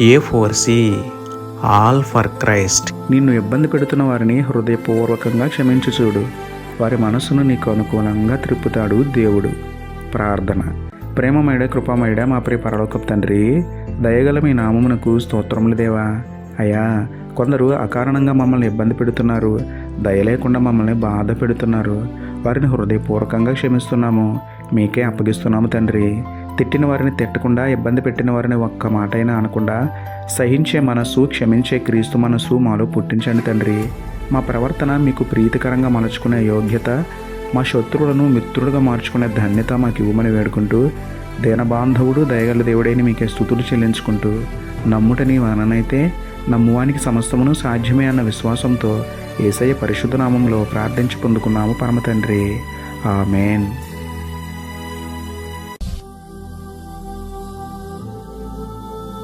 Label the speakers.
Speaker 1: A four C all for Christ నిన్ను ఇబ్బంది పెడుతున్న వారిని హృదయపూర్వకంగా క్షమించి చూడు. వారి మనసును నీకు అనుకూలంగా త్రిప్పుతాడు దేవుడు. ప్రార్థన. ప్రేమమైడ కృపామేడ మా ప్రియ పరలోకపు తండ్రి దయగల మీ నామమునకు స్తోత్రములు దేవా. అయ్యా కొందరు అకారణంగా మమ్మల్ని ఇబ్బంది పెడుతున్నారు. దయ లేకుండా మమ్మల్ని బాధ పెడుతున్నారు. వారిని హృదయపూర్వకంగా క్షమిస్తున్నాము. మీకే అప్పగిస్తున్నాము తండ్రి. తిట్టిన వారిని తిట్టకుండా ఇబ్బంది పెట్టిన వారిని ఒక్క మాటైనా అనకుండా సహించే మనసు క్షమించే క్రీస్తు మనసు మాలో పుట్టించండి తండ్రి. మా ప్రవర్తన మీకు ప్రీతికరంగా మలుచుకునే యోగ్యత మా శత్రువులను మిత్రులుగా మార్చుకునే ధన్యత మాకు ఇవ్వమని వేడుకుంటూ దీనబాంధవుడు దయగల దేవుడైన మీకే స్థుతులు చెల్లించుకుంటూ నమ్ముటని వననైతే నమ్మువానికి సమస్తమును సాధ్యమే అన్న విశ్వాసంతో ఏసయ్య పరిశుద్ధ నామంలో ప్రార్థించి పొందుకున్నాము పరమ తండ్రి. ఆమెన్.